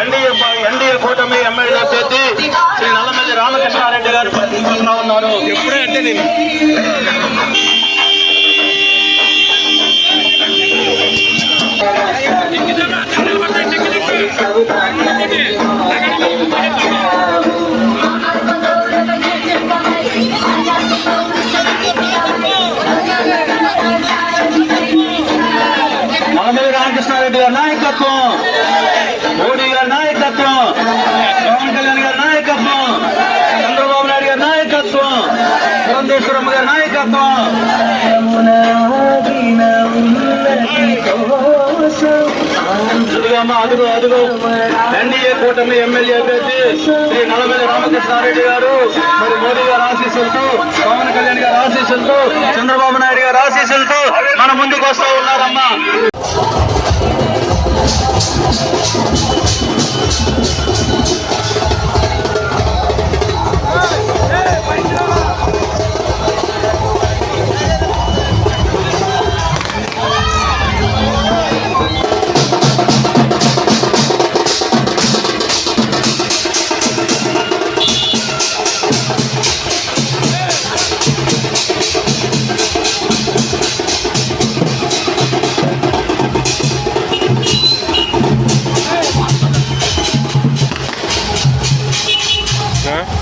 NDA NDA కూటమి MLA అభ్యర్థి శ్రీ నల్లమల్లి రామకృష్ణారెడ్డి గారు ప్రకటిస్తున్నా ఉన్నారు. ఎప్పుడే అంటే నేను. నల్లమల్లి రామకృష్ణారెడ్డి గారి నాయకత్వం. ఇదిగోమ్మా, ఎన్డీఏ కూటమి ఎమ్మెల్యే అభ్యర్థి శ్రీ నల్లమల్లి రామకృష్ణారెడ్డి గారు మరి మోదీ గారు ఆశీస్సులతో పవన్ కళ్యాణ్ గారు ఆశీస్సులతో చంద్రబాబు నాయుడు గారు ఆశీస్సులతో మన ముందుకు వస్తూ ఉన్నారమ్మా. Thank పన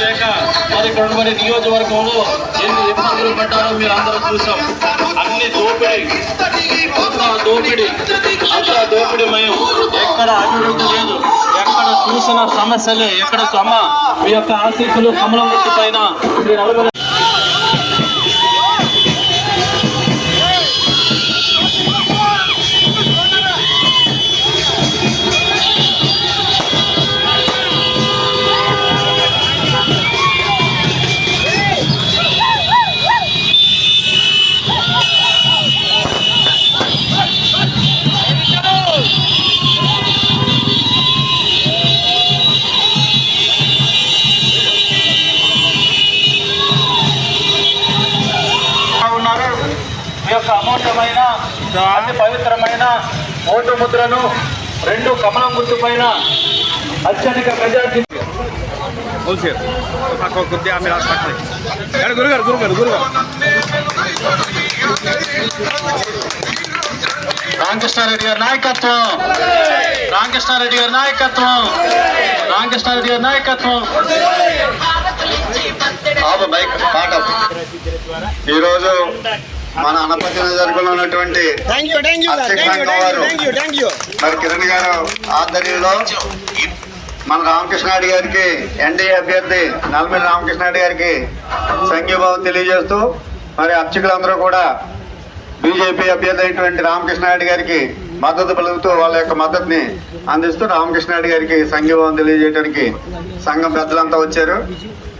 లేక మరి ఇక్కడ నియోజకవర్గంలో ఎన్ని ఇబ్బందులు పడ్డారో మీరు అందరూ చూసాం. అన్ని దోపిడీ అంతా దోపిడీ అంతా దోపిడీమయం. ఎక్కడ అభివృద్ధి లేదు ఎక్కడ చూసిన సమస్యలే ఎక్కడ సమ మీ యొక్క ఆశీస్సులు కమలం పైన మీరు నలుగురు కమలం గుర్తు పైన అత్యధిక మెజార్టీ హోల్సేల్ పక్క కొద్దిగా మీరు ఎక్కడ గురుగారు గురుగారు గురుగారు. రామకృష్ణారెడ్డి గారి నాయకత్వం. రామకృష్ణారెడ్డి గారి నాయకత్వం. రామకృష్ణారెడ్డి గారి నాయకత్వం. ఆపు బైక్ పాట. ఈరోజు మన అనపతి నియోజకవర్గంలో ఉన్నటువంటి మరి కిరణ్ గారు ఆధ్వర్యంలో మన రామకృష్ణారెడ్డి గారికి ఎన్డీఏ అభ్యర్థి నల్మిడి రామకృష్ణారెడ్డి గారికి సంఘీభావం తెలియజేస్తూ మరి అర్చకులందరూ కూడా బీజేపీ అభ్యర్థి అయినటువంటి రామకృష్ణారెడ్డి గారికి మద్దతు పలుకుతూ వాళ్ళ యొక్క మద్దతుని అందిస్తూ రామకృష్ణారెడ్డి గారికి సంఘీభావం తెలియజేయడానికి సంఘం పెద్దలంతా వచ్చారు.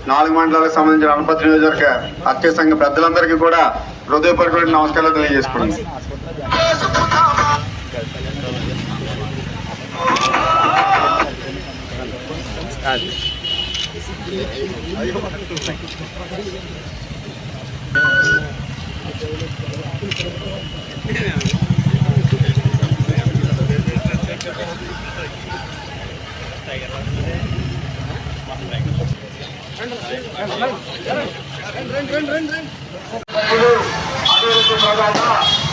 నాలుగు మండలాలకు సంబంధించిన అనపతి నియోజకవర్గ అత్య సంఘ పెద్దలందరికీ కూడా హృదయపూర్వక నమస్కారాలు తెలియజేసుకున్నాను అభివృద్ధి ప్రదాత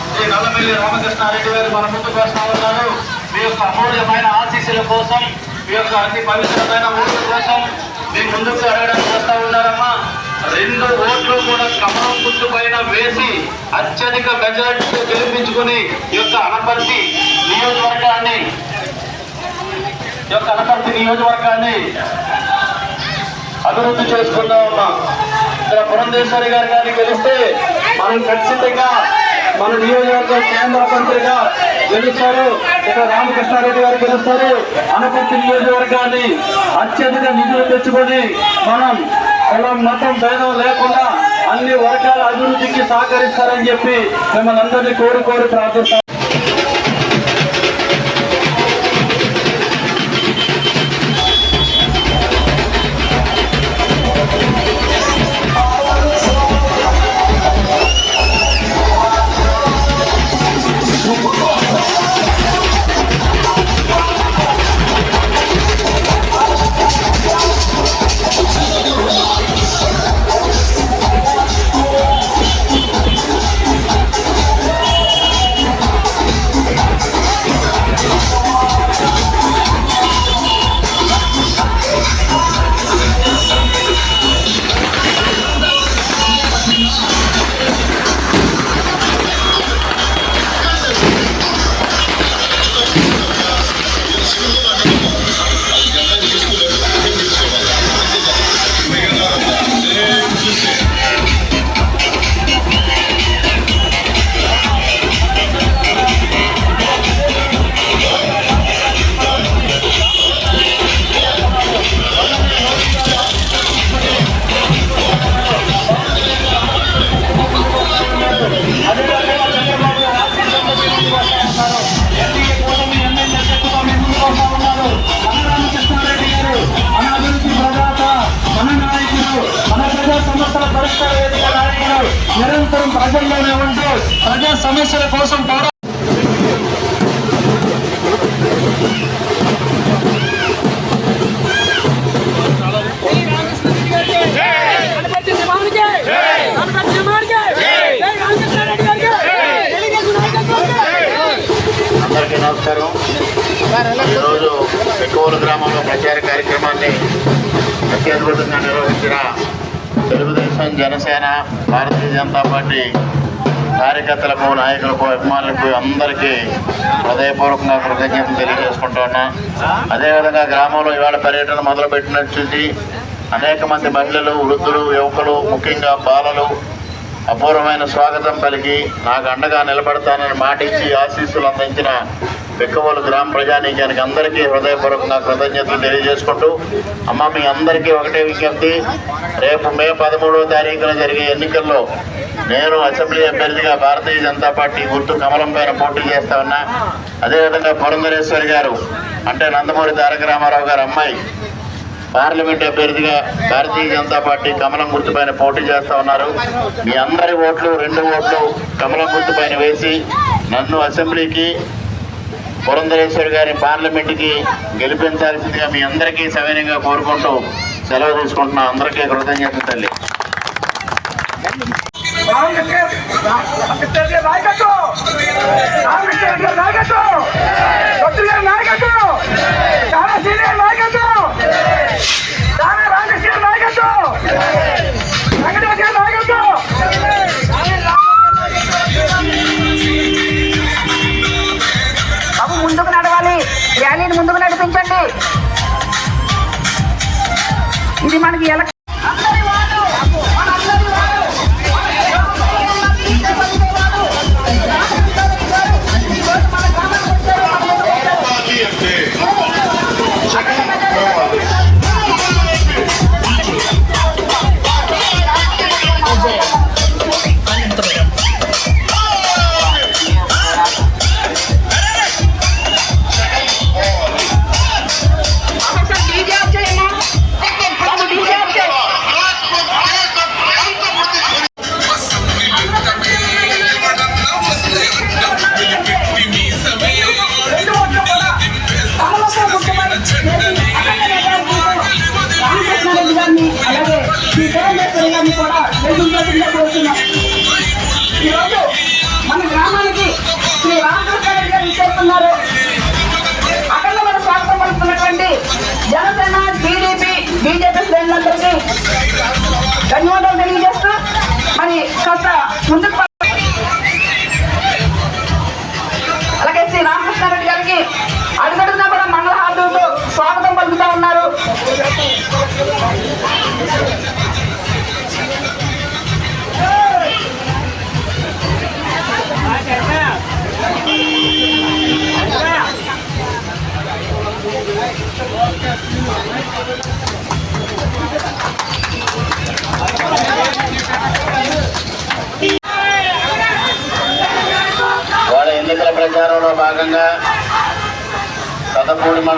శ్రీ నల్లమిల్లి రామకృష్ణారెడ్డి గారు మన ముందుకు వస్తా ఉన్నారు మీ యొక్క అమూల్యమైన ఆశీస్సుల కోసం మీ యొక్క అతి పవిత్రమైన ఓట్ల కోసం మీ ముందుకు అడగడానికి వస్తా ఉన్నారమ్మా రెండు ఓట్లు కూడా కమలం గుర్తు పైన వేసి అత్యధిక మెజారిటీతో గెలిపించుకుని ఈ యొక్క అనపర్తి నియోజకవర్గాన్ని ఈ యొక్క అనపర్తి నియోజకవర్గాన్ని అభివృద్ధి చేసుకుందామమ్మా ఇక్కడ పురంధేశ్వరి గారు గారిని గెలిస్తే మనం ఖచ్చితంగా మన నియోజకవర్గ కేంద్ర మంత్రిగా గెలుస్తారు. ఇక్కడ రామకృష్ణారెడ్డి గారు గెలుస్తారు. అనపర్తి నియోజకవర్గాన్ని అత్యధిక నిధులు తెచ్చుకొని మనం కులం మతం భేదం లేకుండా అన్ని వర్గాల అభివృద్ధికి సహకరిస్తారని చెప్పి మిమ్మల్ని అందరినీ కోరుకోరు ప్రార్థిస్తాం. ప్రజా సమస్యల కోసం పోరా అందరికీ నమస్కారం. ఈరోజు పెట్టుకోలు గ్రామంలో ప్రచార కార్యక్రమాన్ని అత్యద్భుతంగా నిర్వహించిన తెలుగుదేశం జనసేన భారతీయ జనతా పార్టీ కార్యకర్తలకు నాయకులకు అభిమానులకు అందరికీ హృదయపూర్వకంగా కృతజ్ఞతలు తెలియజేసుకుంటున్నా అదేవిధంగా గ్రామంలో ఇవాళ పర్యటన మొదలుపెట్టినట్టు చూసి అనేక మంది మహిళలు వృద్ధులు యువకులు ముఖ్యంగా బాలలు అపూర్వమైన స్వాగతం పలికి నాకు అండగా నిలబడతానని మాటిచ్చి ఆశీస్సులు అందించిన పెక్కవోలు గ్రామ ప్రజానీకానికి అందరికీ హృదయపూర్వకంగా కృతజ్ఞతలు తెలియజేసుకుంటూ అమ్మ మీ అందరికీ ఒకటే విజ్ఞప్తి. రేపు మే పదమూడవ తారీఖున జరిగే ఎన్నికల్లో నేను అసెంబ్లీ అభ్యర్థిగా భారతీయ జనతా పార్టీ గుర్తు కమలం పైన పోటీ చేస్తా ఉన్నా. అదేవిధంగా పురంధరేశ్వరి గారు అంటే నందమూరి తారక రామారావు గారు అమ్మాయి. పార్లమెంట్ అభ్యర్థిగా భారతీయ జనతా పార్టీ కమలం గుర్తుపైన పోటీ చేస్తా ఉన్నారు మీ అందరి ఓట్లు రెండు ఓట్లు కమలం గుర్తుపైన వేసి నన్ను అసెంబ్లీకి పురంధరేశ్వరి గారి పార్లమెంట్కి గెలిపించాల్సిందిగా మీ అందరికీ సవినయంగా కోరుకుంటూ సెలవు తీసుకుంటున్నా అందరికీ కృతజ్ఞత తల్లి రామకృష్ణారెడ్డి కూడా వెలుగులోకి కోరుతున్నాం ఈరోజు మన గ్రామానికి శ్రీ రామకృష్ణ గారు చేస్తున్నారు అక్కడ మనం స్వాగతం పడుతున్నటువంటి జనసేన టీడీపీ బీజేపీ శ్రేణులందరికీ ధన్యవాదాలు తెలియజేస్తూ మరి కాస్త ముందుకు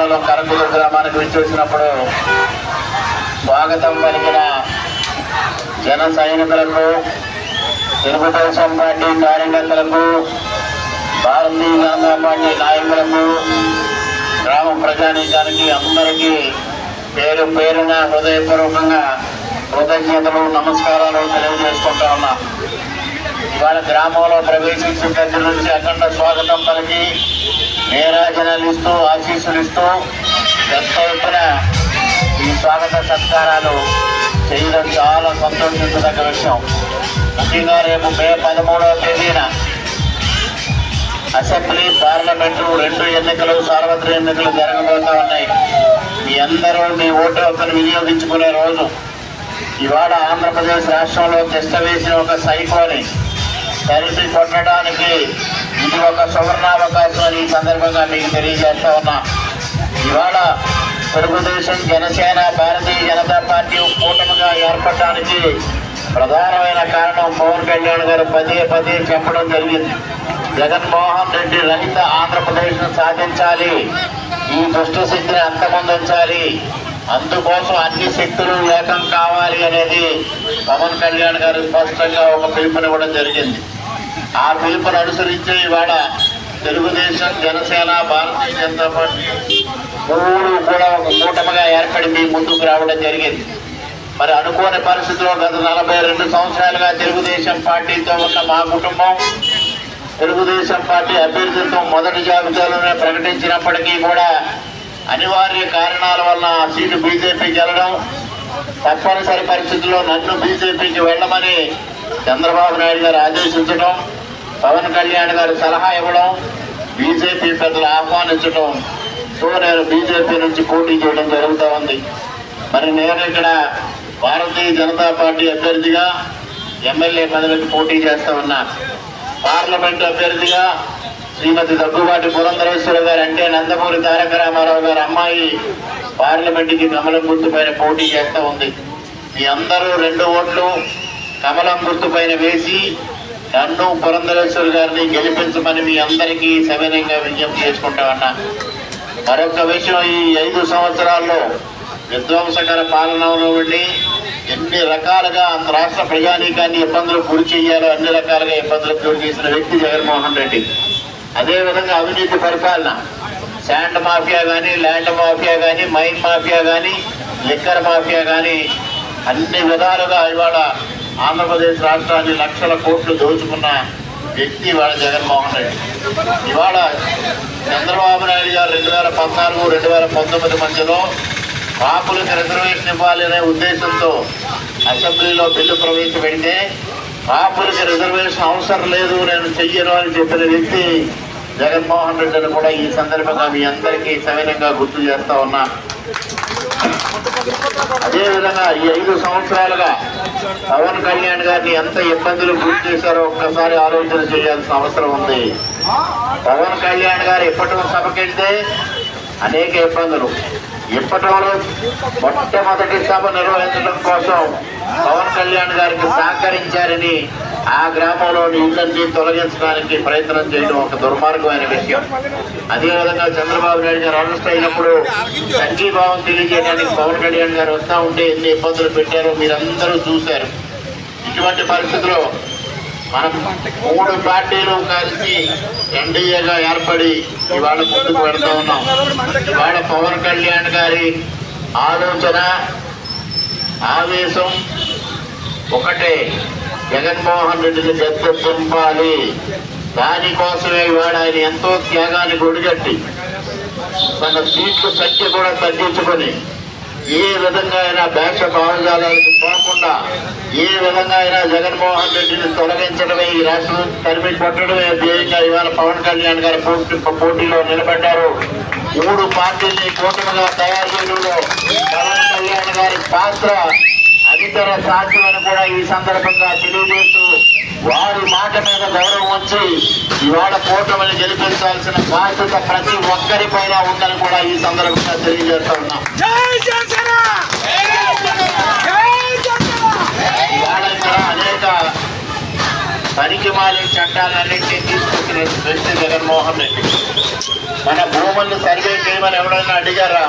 తెలంగాణలో కరకుల గ్రామానికి విచ్చేసినప్పుడు స్వాగతం పలికిన జన సైనికులకు తెలుగుదేశం పార్టీ కార్యకర్తలకు భారతీయ జనతా పార్టీ నాయకులకు గ్రామ ప్రజానీకానికి అందరికీ పేరు పేరున హృదయపూర్వకంగా కృతజ్ఞతలు నమస్కారాలు తెలియజేసుకుంటా ఉన్నా. ఇవాళ గ్రామంలో ప్రవేశించిన దగ్గర నుంచి అఖండ స్వాగతం పలికి నేరాజనాలు ఇస్తూ ఆశీస్సులు ఇస్తూ పెద్ద ఎత్తున ఈ స్వాగత సత్కారాలు చేయడం చాలా సంతోషించదగ్గ విషయం. ముఖ్యంగా రేపు మే పదమూడవ తేదీన అసెంబ్లీ పార్లమెంటు రెండు ఎన్నికలు సార్వత్రిక ఎన్నికలు జరగబోతా ఉన్నాయి. మీ అందరూ మీ ఓటు హక్కును వినియోగించుకునే రోజు. ఇవాళ ఆంధ్రప్రదేశ్ రాష్ట్రంలో తిష్ట వేసిన ఒక సైకోని తరిపి కొట్టడానికి ఇది ఒక సువర్ణావకాశం అని ఈ సందర్భంగా మీకు తెలియజేస్తా ఉన్నా. ఇవాళ తెలుగుదేశం జనసేన భారతీయ జనతా పార్టీ కూటమిగా ఏర్పడడానికి ప్రధానమైన కారణం పవన్ కళ్యాణ్ గారు పదే పదే చెప్పడం జరిగింది. జగన్మోహన్ రెడ్డి రహిత ఆంధ్రప్రదేశ్ను సాధించాలి. ఈ దుష్టు శక్తిని అంతమొందించాలి అందుకోసం అన్ని శక్తులు ఏకం కావాలి అనేది పవన్ కళ్యాణ్ గారు స్పష్టంగా ఒక పిలుపునివ్వడం జరిగింది. ఆ పిలుపును అనుసరించే ఇవాళ తెలుగుదేశం జనసేన భారతీయ జనతా పార్టీ మూడు కూడా ఒక కూటమిగా ఏర్పడి మీ ముందుకు రావడం జరిగింది. మరి అనుకోని పరిస్థితిలో గత నలభై రెండు సంవత్సరాలుగా తెలుగుదేశం పార్టీతో ఉన్న మా కుటుంబం తెలుగుదేశం పార్టీ అభ్యర్థిత్వం మొదటి జాబితాలోనే ప్రకటించినప్పటికీ కూడా అనివార్య కారణాల వల్ల ఆ సీటు బీజేపీకి వెళ్ళడం తప్పనిసరి పరిస్థితుల్లో నన్ను బీజేపీకి వెళ్ళమని చంద్రబాబు నాయుడు గారు ఆదేశించడం పవన్ కళ్యాణ్ గారు సలహా ఇవ్వడం బీజేపీ పెద్దలు ఆహ్వానించడం సో నేను బీజేపీ నుంచి పోటీ చేయడం జరుగుతూ ఉంది. మరి నేను ఇక్కడ భారతీయ జనతా పార్టీ అభ్యర్థిగా ఎమ్మెల్యే పదవికి పోటీ చేస్తా ఉన్నా. పార్లమెంట్ అభ్యర్థిగా శ్రీమతి దగ్గుబాటి పురంధరేశ్వర గారు అంటే నందమూరి తారక రామారావు గారు అమ్మాయి పార్లమెంట్కి కమలం గుర్తుపైన పోటీ చేస్తూ ఉంది. మీ అందరూ రెండు ఓట్లు కమలం గుర్తుపైన వేసి నన్ను పురంధరేశ్వర గారిని గెలిపించమని మీ అందరికీ సవినయంగా విజ్ఞప్తి చేసుకుంటామన్నా. మరొక విషయం ఈ ఐదు సంవత్సరాల్లో విధ్వంసకర పాలనలో ఉండి ఎన్ని రకాలుగా అంత రాష్ట్ర ప్రజానీకాన్ని ఇబ్బందులు గురి చేయాలో అన్ని రకాలుగా ఇబ్బందులకు గురి చేసిన వ్యక్తి జగన్మోహన్ రెడ్డి. అదేవిధంగా అవినీతి పరిపాలన. శాండ్ మాఫియా కానీ ల్యాండ్ మాఫియా కానీ మైన్ మాఫియా కానీ లిక్కర్ మాఫియా కానీ అన్ని విధాలుగా ఇవాళ ఆంధ్రప్రదేశ్ రాష్ట్రాన్ని లక్షల కోట్లు దోచుకున్న వ్యక్తి ఇవాళ జగన్మోహన్ రెడ్డి. ఇవాళ చంద్రబాబు నాయుడు గారు రెండు వేల పద్నాలుగు రెండు వేల పంతొమ్మిది మధ్యలో కాపులకు రిజర్వేషన్ ఇవ్వాలి అనే ఉద్దేశంతో అసెంబ్లీలో బిల్లు ప్రవేశపెడితే కాపులకి రిజర్వేషన్ అవసరం లేదు నేను చెయ్యను అని చెప్పిన వ్యక్తి జగన్మోహన్ రెడ్డిని కూడా ఈ సందర్భంగా మీ అందరికీ సవినంగా గుర్తు చేస్తా ఉన్నా. అదేవిధంగా ఈ ఐదు సంవత్సరాలుగా పవన్ కళ్యాణ్ గారిని ఎంత ఇబ్బందులు గురి చేశారో ఒక్కసారి ఆలోచన చేయాల్సిన అవసరం ఉంది. పవన్ కళ్యాణ్ గారు ఇప్పటి సభకెళ్తే అనేక ఇబ్బందులు. ఇప్పటిలో మొట్టమొదటి సభ నిర్వహించడం కోసం పవన్ కళ్యాణ్ గారికి సహకరించారని ఆ గ్రామంలోని ఇళ్ళన్ని తొలగించడానికి ప్రయత్నం చేయడం ఒక దుర్మార్గమైన విషయం. అదేవిధంగా చంద్రబాబు నాయుడు గారు అరెస్ట్ అయినప్పుడు సంఘీభావం తెలియజేయడానికి పవన్ కళ్యాణ్ గారు వస్తూ ఉంటే ఎన్ని ఇబ్బందులు పెట్టారో మీరందరూ చూశారు. ఇటువంటి పరిస్థితుల్లో మనం మూడు పార్టీలు కలిసి ఎన్డీఏగా ఏర్పడి ఇవాళ ముందుకు పెడతా ఉన్నాం. ఇవాళ పవన్ కళ్యాణ్ గారి ఆలోచన ఆవేశం ఒకటే. జగన్మోహన్ రెడ్డిని దెబ్బతింపాలి దానికోసమే వాడని ఆయన ఎంతో త్యాగాన్ని గుడిగట్టి తన సీట్లు సంఖ్య కూడా తగ్గించుకొని ఏ విధంగా అయినా భాష భావజాలాలకు పోకుండా ఏ విధంగా అయినా జగన్మోహన్ రెడ్డిని తొలగించడమే ఈ రాష్ట్రం తరిమి కొట్టడమే ధ్యేయంగా ఇవాళ పవన్ కళ్యాణ్ గారి పోటీ పోటీలో నిలబడ్డారు. మూడు పార్టీల్ని కూటమిగా తయారు చేయడంలో పవన్ కళ్యాణ్ గారి పాత్ర అనితర సాధ్యమని కూడా ఈ సందర్భంగా తెలియజేస్తూ వారి మాట మీద గౌరవం ఉంచి ఇవాళ కూటమిని గెలిపించాల్సిన బాధ్యత ప్రతి ఒక్కరిపైన ఉందని కూడా ఈ సందర్భంగా తెలియజేస్తా ఉన్నాం. అనేక పనికి మాలిన చట్టాలన్నింటినీ తీసుకొచ్చిన వ్యక్తి జగన్మోహన్ రెడ్డి. మన భూములను సర్వే చేయమని ఎవరైనా అడిగారా?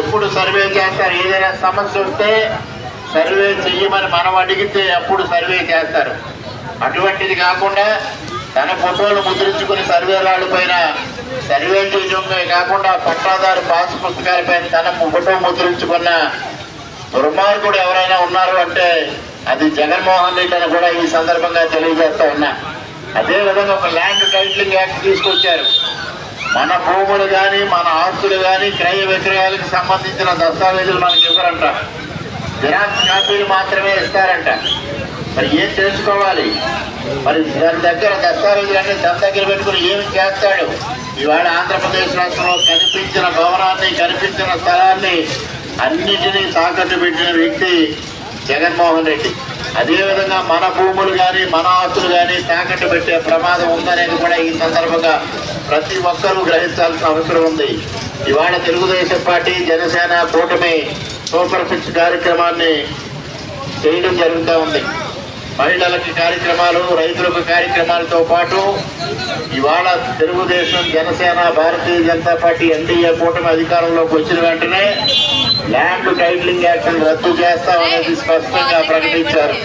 ఎప్పుడు సర్వే చేస్తారు? ఏదైనా సమస్య వస్తే సర్వే చెయ్యమని మనం అడిగితే అప్పుడు సర్వే చేస్తారు. అటువంటిది కాకుండా తన ఫోటోలు ముద్రించుకుని సర్వే రాళ్ళ పైన సర్వే చేయడమే కాకుండా పట్టాదారు పాస్ పుస్తకాలపైన తన ఫోటో ముద్రించుకున్న దుర్మార్గుడు ఎవరైనా ఉన్నారు అంటే అది జగన్మోహన్ రెడ్డి అని కూడా ఈ సందర్భంగా తెలియజేస్తా ఉన్నా. అదేవిధంగా ఒక ల్యాండ్ టైటిలింగ్ యాక్ట్ తీసుకొచ్చారు. మన భూములు కానీ మన ఆస్తులు కానీ క్రయ విక్రయాలకు సంబంధించిన దస్తావేజులు మనకి ఇవ్వరంట. జిరాక్స్ కాపీలు మాత్రమే ఇస్తారంట. మరి ఏం తెలుసుకోవాలి? మరి దాని దగ్గర దస్తావేజులన్నీ దాని దగ్గర పెట్టుకుని ఏమి చేస్తాడు? ఇవాళ ఆంధ్రప్రదేశ్ రాష్ట్రంలో కనిపించిన భవనాన్ని కనిపించిన స్థలాన్ని అన్నిటినీ తాకట్టు పెట్టిన వ్యక్తి జగన్మోహన్ రెడ్డి. అదేవిధంగా మన భూములు కానీ మన ఆస్తులు కానీ తాకట్టు పెట్టే ప్రమాదం ఉందనేది కూడా ఈ సందర్భంగా ప్రతి ఒక్కరూ గ్రహించాల్సిన అవసరం ఉంది. ఇవాళ తెలుగుదేశం పార్టీ జనసేన కూటమి సూపర్ సిక్స్ కార్యక్రమాన్ని చేయడం జరుగుతూ ఉంది. మహిళలకి కార్యక్రమాలు రైతులకు కార్యక్రమాలతో పాటు ఇవాళ తెలుగుదేశం జనసేన భారతీయ జనతా పార్టీ ఎన్డీఏ కూటమి అధికారంలోకి వచ్చిన వెంటనే ల్యాండ్ టైటిలింగ్ యాక్షన్ రద్దు చేస్తామనేది స్పష్టంగా ప్రకటించారు.